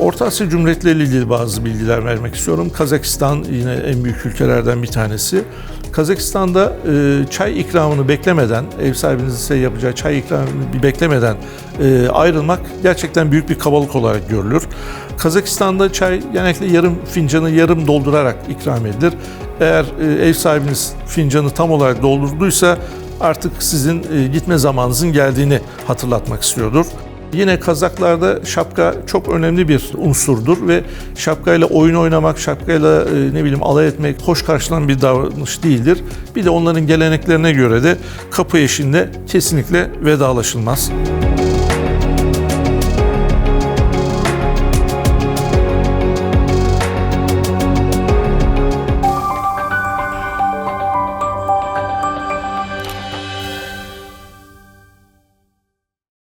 Orta Asya Cumhuriyetleri ile ilgili bazı bilgiler vermek istiyorum. Kazakistan yine en büyük ülkelerden bir tanesi. Kazakistan'da e, çay ikramını beklemeden, ev sahibinizin size yapacağı çay ikramını beklemeden e, ayrılmak gerçekten büyük bir kabalık olarak görülür. Kazakistan'da çay genellikle yarım fincanı yarım doldurarak ikram edilir. Eğer e, ev sahibiniz fincanı tam olarak doldurduysa artık sizin e, gitme zamanınızın geldiğini hatırlatmak istiyordur. Yine Kazaklarda şapka çok önemli bir unsurdur ve şapkayla oyun oynamak, şapkayla e, ne bileyim alay etmek hoş karşılanan bir davranış değildir. Bir de onların geleneklerine göre de kapı eşiğinde kesinlikle vedalaşılmaz.